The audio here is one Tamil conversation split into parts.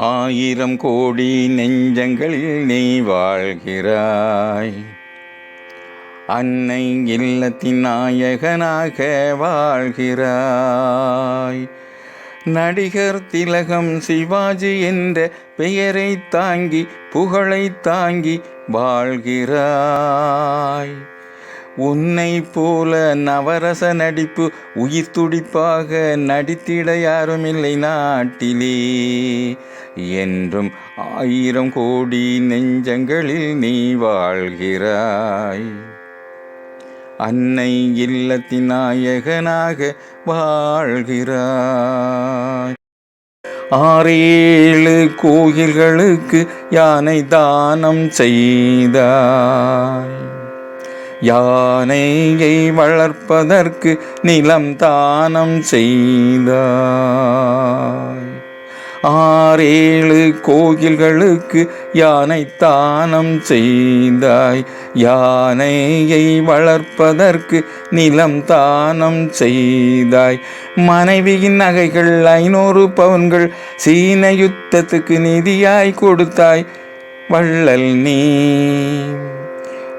ஆயிரம் கோடி நெஞ்சங்களில் நீ வாழ்கிறாய். அன்னை இல்லத்தின் நாயகனாக வாழ்கிறாய். நடிகர் திலகம் சிவாஜி என்ற பெயரை தாங்கி புகழை தாங்கி வாழ்கிறாய். உன்னை போல நவரச நடிப்பு உயிர் துடிப்பாக நடித்திட யாருமில்லை நாட்டிலே. என்றும் ஆயிரம் கோடி நெஞ்சங்களில் நீ வாழ்கிறாய். அன்னை இல்லத்தின் நாயகனாக வாழ்கிறாய். ஆறேழு கோயில்களுக்கு யானை தானம் செய்தாய். யானையை வளர்ப்பதற்கு நிலம் தானம் செய்தாய். ஆறேழு கோயில்களுக்கு யானை தானம் செய்தாய். யானையை வளர்ப்பதற்கு நிலம் தானம் செய்தாய். மனைவியின் நகைகள் ஐநூறு பவுன்கள் சீன யுத்தத்துக்கு நிதியாய் கொடுத்தாய். வள்ளல் நீ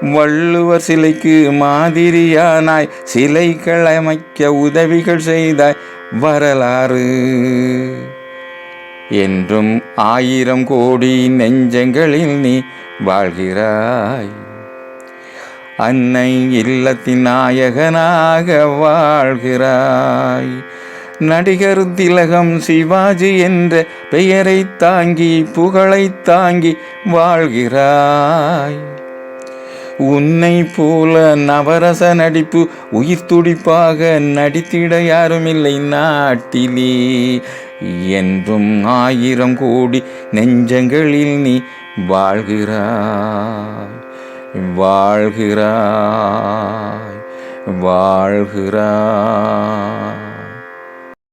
வள்ளுவர் சிலைக்கு மாதிரியானாய் சிலைகள் அமைக்க உதவிகள் செய்தாய் வரலாறு. என்றும் ஆயிரம் கோடி நெஞ்சங்களில் நீ வாழ்கிறாய். அன்னை இல்லத்தின் நாயகனாக வாழ்கிறாய். நடிகர் திலகம் சிவாஜி என்ற பெயரை தாங்கி புகழை தாங்கி வாழ்கிறாய். உன்னை போல நவரச நடிப்பு உயிர் துடிப்பாக நடித்திட யாருமில்லை நாட்டிலே. என்றும் ஆயிரம் கோடி நெஞ்சங்களில் நீ வாழ்கிறாய் வாழ்கிறாய் வாழ்கிறாய்.